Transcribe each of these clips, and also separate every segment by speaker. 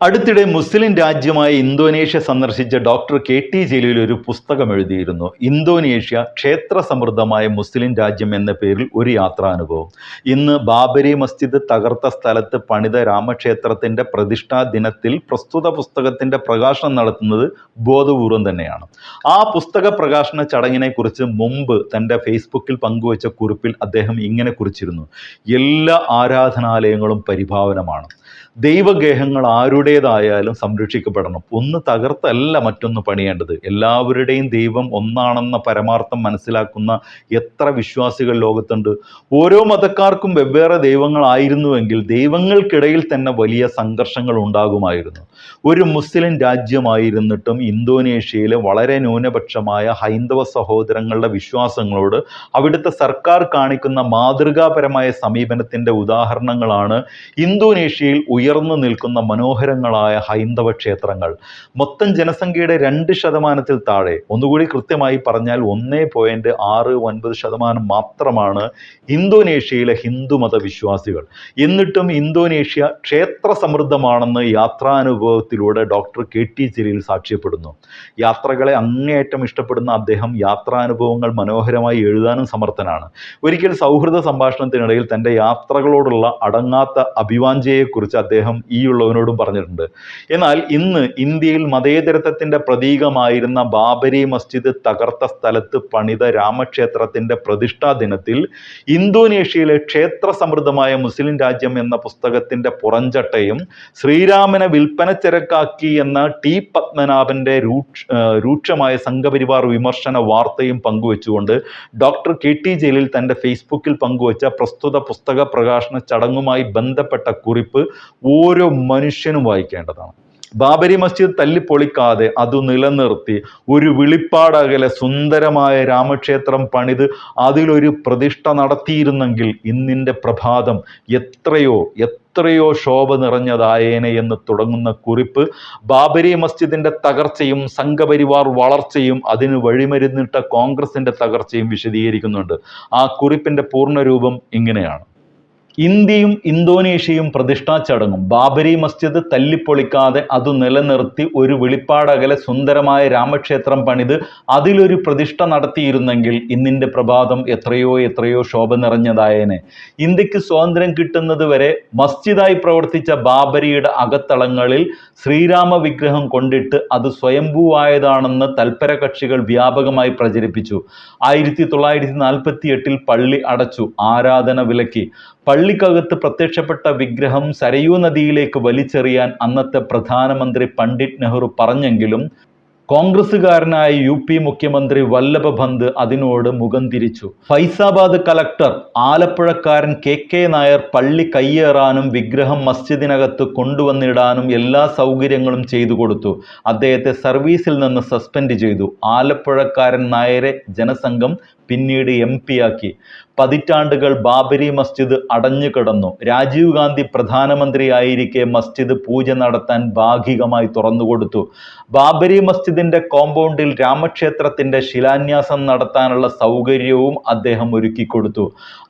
Speaker 1: അടുത്തിടെ മുസ്ലിം രാജ്യമായ ഇന്തോനേഷ്യ സന്ദർശിച്ച ഡോക്ടർ കെ ടി ജലീൽ ഒരു പുസ്തകം എഴുതിയിരുന്നു. ഇന്തോനേഷ്യ ക്ഷേത്ര സമൃദ്ധമായ മുസ്ലിം രാജ്യം എന്ന പേരിൽ ഒരു യാത്രാനുഭവം. ഇന്ന് ബാബരി മസ്ജിദ് തകർത്ത സ്ഥലത്ത് പണിത രാമക്ഷേത്രത്തിന്റെ പ്രതിഷ്ഠാ ദിനത്തിൽ പ്രസ്തുത പുസ്തകത്തിന്റെ പ്രകാശനം നടത്തുന്നത് ബോധപൂർവം തന്നെയാണ്. ആ പുസ്തക പ്രകാശന ചടങ്ങിനെക്കുറിച്ച് മുമ്പ് തന്റെ ഫേസ്ബുക്കിൽ പങ്കുവച്ച കുറിപ്പിൽ അദ്ദേഹം ഇങ്ങനെ കുറിച്ചിരുന്നു. എല്ലാ ആരാധനാലയങ്ങളും പരിഭാവനമാണ്. ദൈവഗേഹങ്ങൾ ആരുടേതായാലും സംരക്ഷിക്കപ്പെടണം. ഒന്ന് തകർത്തല്ല മറ്റൊന്ന് പണിയേണ്ടത്. എല്ലാവരുടെയും ദൈവം ഒന്നാണെന്ന പരമാർത്ഥം മനസ്സിലാക്കുന്ന എത്ര വിശ്വാസികൾ ലോകത്തുണ്ട്. ഓരോ മതക്കാർക്കും വെവ്വേറെ ദൈവങ്ങളായിരുന്നുവെങ്കിൽ ദൈവങ്ങൾക്കിടയിൽ തന്നെ വലിയ സംഘർഷങ്ങൾ ഉണ്ടാകുമായിരുന്നു. ഒരു മുസ്ലിം രാജ്യമായിരുന്നിട്ടും ഇന്തോനേഷ്യയിലെ വളരെ ന്യൂനപക്ഷമായ ഹൈന്ദവ സഹോദരങ്ങളുടെ വിശ്വാസങ്ങളോട് അവിടുത്തെ സർക്കാർ കാണിക്കുന്ന മാതൃകാപരമായ സമീപനത്തിന്റെ ഉദാഹരണങ്ങളാണ് ഇന്തോനേഷ്യയിൽ ഉയർന്നു നിൽക്കുന്ന മനോഹരങ്ങളായ ഹൈന്ദവ ക്ഷേത്രങ്ങൾ. മൊത്തം ജനസംഖ്യയുടെ രണ്ട് ശതമാനത്തിൽ താഴെ. ഒന്നുകൂടി കൃത്യമായി പറഞ്ഞാൽ ഒന്നേ പോയിന്റ് ആറ് ഒൻപത് ശതമാനം മാത്രമാണ് ഇന്തോനേഷ്യയിലെ ഹിന്ദുമത വിശ്വാസികൾ എന്നിട്ടും ഇന്തോനേഷ്യ ക്ഷേത്ര സമൃദ്ധമാണെന്ന് യാത്രാനുഭവത്തിലൂടെ ഡോക്ടർ കെ ടി ജലീൽ സാക്ഷ്യപ്പെടുന്നു. യാത്രകളെ അങ്ങേയറ്റം ഇഷ്ടപ്പെടുന്ന അദ്ദേഹം യാത്രാനുഭവങ്ങൾ മനോഹരമായി എഴുതാനും സമർത്ഥനാണ്. ഒരിക്കൽ സൗഹൃദ സംഭാഷണത്തിനിടയിൽ തന്റെ യാത്രകളോടുള്ള അടങ്ങാത്ത അഭിവാഞ്ചയെക്കുറിച്ച് അദ്ദേഹം ഈ ഉള്ളവനോടും പറഞ്ഞിട്ടുണ്ട്. എന്നാൽ ഇന്ന് ഇന്ത്യയിൽ മതേതരത്വത്തിന്റെ പ്രതീകമായിരുന്ന ബാബരി മസ്ജിദ് തകർത്ത സ്ഥലത്ത് പണിത രാമക്ഷേത്രത്തിന്റെ പ്രതിഷ്ഠാ ദിനത്തിൽ ഇന്തോനേഷ്യയിലെ ക്ഷേത്ര സമൃദ്ധമായ മുസ്ലിം രാജ്യം എന്ന പുസ്തകത്തിന്റെ പുറഞ്ചട്ടയും ശ്രീരാമനെ വിൽപ്പന ചരക്കാക്കി എന്ന ടി പത്മനാഭന്റെ രൂക്ഷ രൂക്ഷമായ സംഘപരിവാർ വിമർശന വാർത്തയും പങ്കുവെച്ചുകൊണ്ട് ഡോക്ടർ കെ ടി ജലീൽ തന്റെ ഫേസ്ബുക്കിൽ പങ്കുവച്ച പ്രസ്തുത പുസ്തക പ്രകാശന ചടങ്ങുമായി ബന്ധപ്പെട്ട കുറിപ്പ് ഓരോ മനുഷ്യനും വായിക്കേണ്ടതാണ്. ബാബരി മസ്ജിദ് തല്ലിപ്പൊളിക്കാതെ അത് നിലനിർത്തി ഒരു വിളിപ്പാടകലെ സുന്ദരമായ രാമക്ഷേത്രം പണിത് അതിലൊരു പ്രതിഷ്ഠ നടത്തിയിരുന്നെങ്കിൽ ഇന്നിന്റെ പ്രഭാതം എത്രയോ എത്രയോ ശോഭ നിറഞ്ഞതായേനെ എന്ന് തുടങ്ങുന്ന കുറിപ്പ് ബാബരി മസ്ജിദിന്റെ തകർച്ചയും സംഘപരിവാർ വളർച്ചയും അതിന് വഴിമരുന്നിട്ട കോൺഗ്രസിന്റെ തകർച്ചയും വിശദീകരിക്കുന്നുണ്ട്. ആ കുറിപ്പിന്റെ പൂർണരൂപം ഇങ്ങനെയാണ്. ഇന്ത്യയും ഇന്തോനേഷ്യയും പ്രതിഷ്ഠാ ചടങ്ങും. ബാബരി മസ്ജിദ് തല്ലിപ്പൊളിക്കാതെ അത് നിലനിർത്തി ഒരു വെളിപ്പാടകലെ സുന്ദരമായ രാമക്ഷേത്രം പണിത് അതിലൊരു പ്രതിഷ്ഠ നടത്തിയിരുന്നെങ്കിൽ ഇന്നിന്റെ പ്രഭാതം എത്രയോ എത്രയോ ശോഭ നിറഞ്ഞതായേനെ. ഇന്ത്യയ്ക്ക് സ്വാതന്ത്ര്യം കിട്ടുന്നത് വരെ മസ്ജിദായി പ്രവർത്തിച്ച ബാബരിയുടെ അകത്തളങ്ങളിൽ ശ്രീരാമ വിഗ്രഹം കൊണ്ടിട്ട് അത് സ്വയംഭൂവായതാണെന്ന് തൽപര കക്ഷികൾ വ്യാപകമായി പ്രചരിപ്പിച്ചു. ആയിരത്തി തൊള്ളായിരത്തി നാൽപ്പത്തി എട്ടിൽ പള്ളി അടച്ചു ആരാധന വിലക്കി. പള്ളിക്കകത്ത് പ്രത്യക്ഷപ്പെട്ട വിഗ്രഹം സരയൂ നദിയിലേക്ക് വലിച്ചെറിയാൻ അന്നത്തെ പ്രധാനമന്ത്രി പണ്ഡിറ്റ് നെഹ്റു പറഞ്ഞെങ്കിലും കോൺഗ്രസുകാരനായ യു പി മുഖ്യമന്ത്രി വല്ലഭ പന്ത് അതിനോട് മുഖം തിരിച്ചു. ഫൈസാബാദ് കലക്ടർ ആലപ്പുഴക്കാരൻ കെ കെ നായർ പള്ളി കയ്യേറാനും വിഗ്രഹം മസ്ജിദിനകത്ത് കൊണ്ടുവന്നിടാനും എല്ലാ സൗകര്യങ്ങളും ചെയ്തു കൊടുത്തു. അദ്ദേഹത്തെ സർവീസിൽ നിന്ന് സസ്പെൻഡ് ചെയ്തു. ആലപ്പുഴക്കാരൻ നായരെ ജനസംഘം പിന്നീട് എം ആക്കി. പതിറ്റാണ്ടുകൾ ബാബരി മസ്ജിദ് അടഞ്ഞു കിടന്നു. രാജീവ് ഗാന്ധി പ്രധാനമന്ത്രിയായിരിക്കെ മസ്ജിദ് പൂജ നടത്താൻ ഭാഗികമായി തുറന്നുകൊടുത്തു ബാബരി മസ്ജിദിന്റെ കോമ്പൗണ്ടിൽ രാമക്ഷേത്രത്തിന്റെ ശിലാന്യാസം നടത്താനുള്ള സൗകര്യവും അദ്ദേഹം ഒരുക്കിക്കൊടുത്തു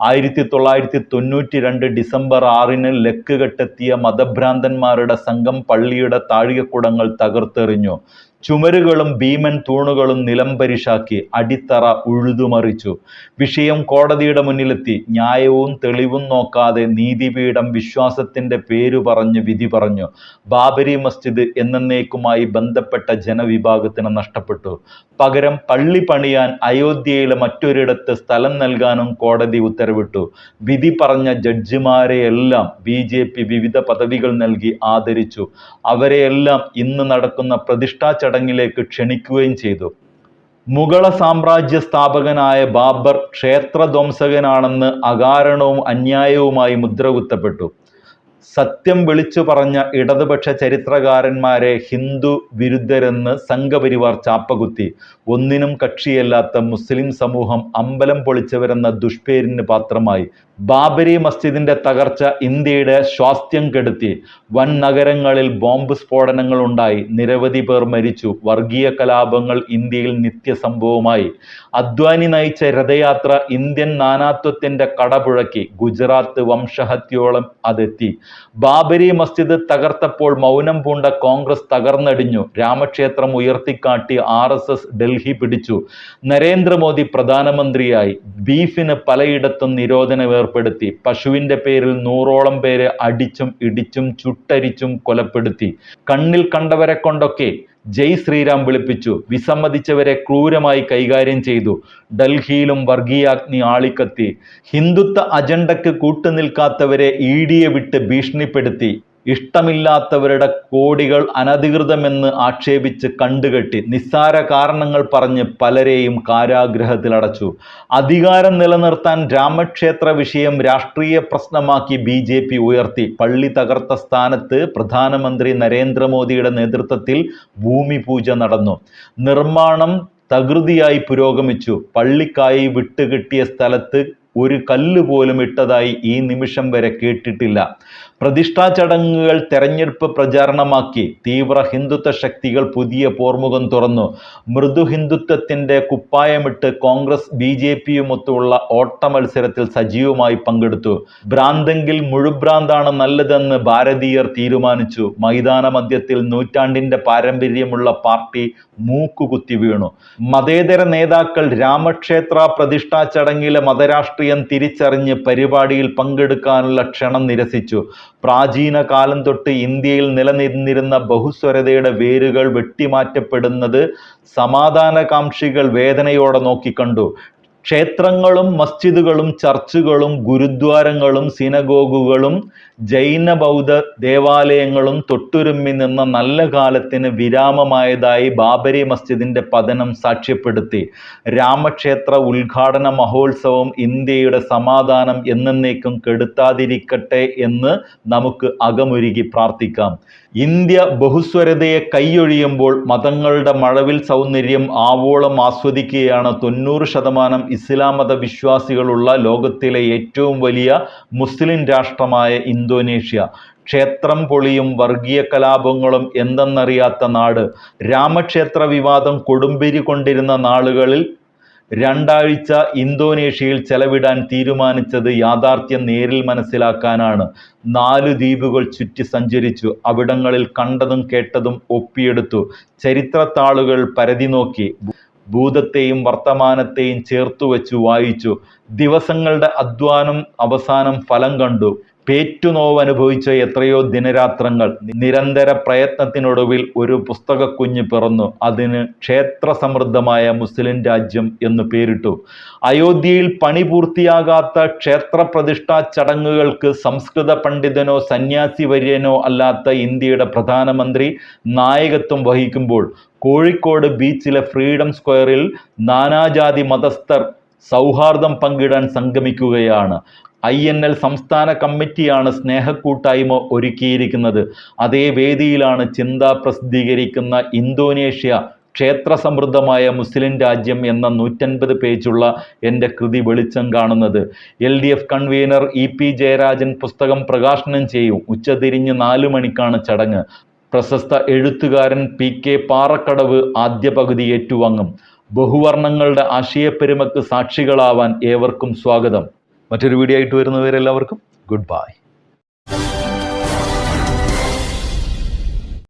Speaker 1: ആയിരത്തി തൊള്ളായിരത്തി തൊണ്ണൂറ്റി രണ്ട് ഡിസംബർ ആറിന് ലക്ക് കെട്ടെത്തിയ മതഭ്രാന്തന്മാരുടെ സംഘം പള്ളിയുടെ താഴികക്കുടങ്ങൾ തകർത്തെറിഞ്ഞു. ചുമരുകളും ഭീമൻ തൂണുകളും നിലംപരിശാക്കി അടിത്തറ ഉഴുതുമറിച്ചു. വിഷയം കോടതിയുടെ മുന്നിലെത്തി. ന്യായവും തെളിവും നോക്കാതെ നീതിപീഠം വിശ്വാസത്തിന്റെ പേരു പറഞ്ഞ് വിധി പറഞ്ഞു. ബാബരി മസ്ജിദ് എന്നേക്കുമായി ബന്ധപ്പെട്ട ജനവിഭാഗത്തിന് നഷ്ടപ്പെട്ടു. പകരം പള്ളി പണിയാൻ അയോധ്യയിലെ മറ്റൊരിടത്ത് സ്ഥലം നൽകാനും കോടതി ഉത്തരവിട്ടു. വിധി പറഞ്ഞ ജഡ്ജിമാരെയെല്ലാം ബി ജെ പി വിവിധ പദവികൾ നൽകി ആദരിച്ചു. അവരെയെല്ലാം ഇന്ന് നടക്കുന്ന പ്രതിഷ്ഠാ ചടങ്ങിലേക്ക് ക്ഷണിക്കുകയും ചെയ്തു. മുഗള സാമ്രാജ്യ സ്ഥാപകനായ ബാബർ ക്ഷേത്രധ്വംസകനാണെന്ന് അകാരണവും അന്യായവുമായി മുദ്രകുത്തപ്പെട്ടു. സത്യം വിളിച്ചു പറഞ്ഞ ഇടതുപക്ഷ ചരിത്രകാരന്മാരെ ഹിന്ദു വിരുദ്ധരെന്ന് സംഘപരിവാർ ചാപ്പകുത്തി. ഒന്നിനും കക്ഷിയല്ലാത്ത മുസ്ലിം സമൂഹം അമ്പലം പൊളിച്ചവരെന്ന ദുഷ്പേരിന് പാത്രമായി. ബാബരി മസ്ജിദിന്റെ തകർച്ച ഇന്ത്യയുടെ സ്വാസ്ഥ്യം കെടുത്തി. വൻ നഗരങ്ങളിൽ ബോംബ് സ്ഫോടനങ്ങൾ ഉണ്ടായി. നിരവധി പേർ മരിച്ചു. വർഗീയ കലാപങ്ങൾ ഇന്ത്യയിൽ നിത്യസംഭവമായി. അദ്വാനി നയിച്ച രഥയാത്ര ഇന്ത്യൻ നാനാത്വത്തിന്റെ കടപുഴക്കി. ഗുജറാത്ത് വംശഹത്യോളം അതെത്തി. ബാബരി മസ്ജിദ് തകർത്തപ്പോൾ മൗനം പൂണ്ട കോൺഗ്രസ് തകർന്നടിഞ്ഞു. രാമക്ഷേത്രം ഉയർത്തിക്കാട്ടി ആർ എസ് എസ് ഡൽഹി പിടിച്ചു. നരേന്ദ്രമോദി പ്രധാനമന്ത്രിയായി. ബീഫിന് പലയിടത്തും നിരോധനം ഏർപ്പെടുത്തി. പശുവിന്റെ പേരിൽ നൂറോളം പേരെ അടിച്ചും ഇടിച്ചും ചുട്ടരിച്ചും കൊലപ്പെടുത്തി. കണ്ണിൽ കണ്ടവരെ കൊണ്ടൊക്കെ ജയ് ശ്രീരാം വിളിപ്പിച്ചു. വിസമ്മതിച്ചവരെ ക്രൂരമായി കൈകാര്യം ചെയ്തു. ഡൽഹിയിലും വർഗീയാഗ്നി ആളിക്കത്തി. ഹിന്ദുത്വ അജണ്ടയ്ക്ക് കൂട്ടുനിൽക്കാത്തവരെ ഇ ഡിയെ വിട്ട് ഭീഷണിപ്പെടുത്തി. ഇഷ്ടമില്ലാത്തവരുടെ കോടികൾ അനധികൃതമെന്ന് ആക്ഷേപിച്ച് കണ്ടുകെട്ടി നിസ്സാര കാരണങ്ങൾ പറഞ്ഞ് പലരെയും കാരാഗ്രഹത്തിലടച്ചു അധികാരം നിലനിർത്താൻ രാമക്ഷേത്ര വിഷയം രാഷ്ട്രീയ പ്രശ്നമാക്കി ബി ജെ പി ഉയർത്തി. പള്ളി തകർത്ത സ്ഥാനത്ത് പ്രധാനമന്ത്രി നരേന്ദ്രമോദിയുടെ നേതൃത്വത്തിൽ ഭൂമി പൂജ നടന്നു. നിർമ്മാണം തകൃതിയായി പുരോഗമിച്ചു. പള്ളിക്കായി വിട്ടുകിട്ടിയ സ്ഥലത്ത് ഒരു കല്ല് പോലും ഇട്ടതായി ഈ നിമിഷം വരെ കേട്ടിട്ടില്ല. പ്രതിഷ്ഠാ ചടങ്ങുകൾ തെരഞ്ഞെടുപ്പ് പ്രചാരണമാക്കി. തീവ്ര ഹിന്ദുത്വ ശക്തികൾ പുതിയ പോർമുഖം തുറന്നു. മൃദു ഹിന്ദുത്വത്തിന്റെ കുപ്പായമിട്ട് കോൺഗ്രസ് ബി ജെ പിയുമൊത്തുള്ള ഓട്ട മത്സരത്തിൽ സജീവമായി പങ്കെടുത്തു. ഭ്രാന്തെങ്കിൽ മുഴുഭ്രാന്താണ് നല്ലതെന്ന് ഭാരതീയർ തീരുമാനിച്ചു. മൈതാന മധ്യത്തിൽ നൂറ്റാണ്ടിന്റെ പാരമ്പര്യമുള്ള പാർട്ടി മൂക്കുകുത്തി വീണു. മതേതര നേതാക്കൾ രാമക്ഷേത്ര പ്രതിഷ്ഠാ ചടങ്ങിലെ മതരാഷ്ട്രീയം തിരിച്ചറിഞ്ഞ് പരിപാടിയിൽ പങ്കെടുക്കാനുള്ള ക്ഷണം നിരസിച്ചു. പ്രാചീന കാലം തൊട്ട് ഇന്ത്യയിൽ നിലനിന്നിരുന്ന ബഹുസ്വരതയുടെ വേരുകൾ വെട്ടിമാറ്റപ്പെടുന്നത് സമാധാനകാംക്ഷികൾ വേദനയോടെ നോക്കിക്കണ്ടു ക്ഷേത്രങ്ങളും മസ്ജിദുകളും ചർച്ചുകളും ഗുരുദ്വാരങ്ങളും സിനഗോഗുകളും ജൈന ബൗദ്ധ ദേവാലയങ്ങളും തൊട്ടുരുമ്മി നിന്ന നല്ല കാലത്തിന് വിരാമമായതായി ബാബരി മസ്ജിദിന്റെ പതനം സാക്ഷ്യപ്പെടുത്തി. രാമക്ഷേത്ര ഉദ്ഘാടന മഹോത്സവം ഇന്ത്യയുടെ സമാധാനം എന്നേക്കും കെടുത്താതിരിക്കട്ടെ എന്ന് നമുക്ക് അകമൊരുകി പ്രാർത്ഥിക്കാം. ഇന്ത്യ ബഹുസ്വരതയെ കൈയൊഴിയുമ്പോൾ മതങ്ങളുടെ മഴവിൽ സൗന്ദര്യം ആവോളം ആസ്വദിക്കുകയാണ് തൊണ്ണൂറ് ശതമാനം ഇസ്ലാം മത വിശ്വാസികളുള്ള ലോകത്തിലെ ഏറ്റവും വലിയ മുസ്ലിം രാഷ്ട്രമായ ഇന്തോനേഷ്യ. ക്ഷേത്രം പൊളിയും വർഗീയ കലാപങ്ങളും എന്തെന്നറിയാത്ത നാട്. രാമക്ഷേത്ര വിവാദം കൊടുമ്പിരി കൊണ്ടിരുന്ന നാളുകളിൽ രണ്ടാഴ്ച ഇന്തോനേഷ്യയിൽ ചെലവിടാൻ തീരുമാനിച്ചത് യാഥാർത്ഥ്യം നേരിൽ മനസ്സിലാക്കാനാണ്. നാല് ദ്വീപുകൾ ചുറ്റി സഞ്ചരിച്ചു. അവിടങ്ങളിൽ കണ്ടതും കേട്ടതും ഒപ്പിയെടുത്തു. ചരിത്രത്താളുകൾ പരതി നോക്കി. ഭൂതത്തെയും വർത്തമാനത്തെയും ചേർത്തു വെച്ചു വായിച്ചു. ദിവസങ്ങളുടെ അധ്വാനം അവസാനം ഫലം കണ്ടു. പേറ്റുനോവ് അനുഭവിച്ച എത്രയോ ദിനരാത്രങ്ങൾ നിരന്തര പ്രയത്നത്തിനൊടുവിൽ ഒരു പുസ്തക കുഞ്ഞ് പിറന്നു. അതിന് ക്ഷേത്ര സമൃദ്ധമായ മുസ്ലിം രാജ്യം എന്ന് പേരിട്ടു. അയോധ്യയിൽ പണി പൂർത്തിയാകാത്ത ക്ഷേത്ര പ്രതിഷ്ഠാ ചടങ്ങുകൾക്ക് സംസ്കൃത പണ്ഡിതനോ സന്യാസി വര്യനോ അല്ലാത്ത ഇന്ത്യയുടെ പ്രധാനമന്ത്രി നായകത്വം വഹിക്കുമ്പോൾ കോഴിക്കോട് ബീച്ചിലെ ഫ്രീഡം സ്ക്വയറിൽ നാനാജാതി മതസ്ഥർ സൗഹാർദ്ദം പങ്കിടാൻ സംഗമിക്കുകയാണ്. ഐ എൻ എൽ സംസ്ഥാന കമ്മിറ്റിയാണ് സ്നേഹക്കൂട്ടായ്മ ഒരുക്കിയിരിക്കുന്നത്. അതേ വേദിയിലാണ് ചിന്ത പ്രസിദ്ധീകരിക്കുന്ന ഇന്തോനേഷ്യ ക്ഷേത്ര സമൃദ്ധമായ മുസ്ലിം രാജ്യം എന്ന നൂറ്റൻപത് പേജുള്ള എന്റെ കൃതി വെളിച്ചം കാണുന്നത്. L D F convener E P Jayarajan പുസ്തകം പ്രകാശനം ചെയ്യും. ഉച്ചതിരിഞ്ഞ് നാലു മണിക്കാണ് ചടങ്ങ്. പ്രശസ്ത എഴുത്തുകാരൻ പി കെ പാറക്കടവ് ആദ്യ പകുതി ഏറ്റുവാങ്ങും. ബഹുവർണങ്ങളുടെ ആശയപ്പെരുമക്ക് സാക്ഷികളാവാൻ ഏവർക്കും സ്വാഗതം. മറ്റൊരു വീഡിയോ ആയിട്ട് വരുന്നവരെല്ലാവർക്കും ഗുഡ് ബൈ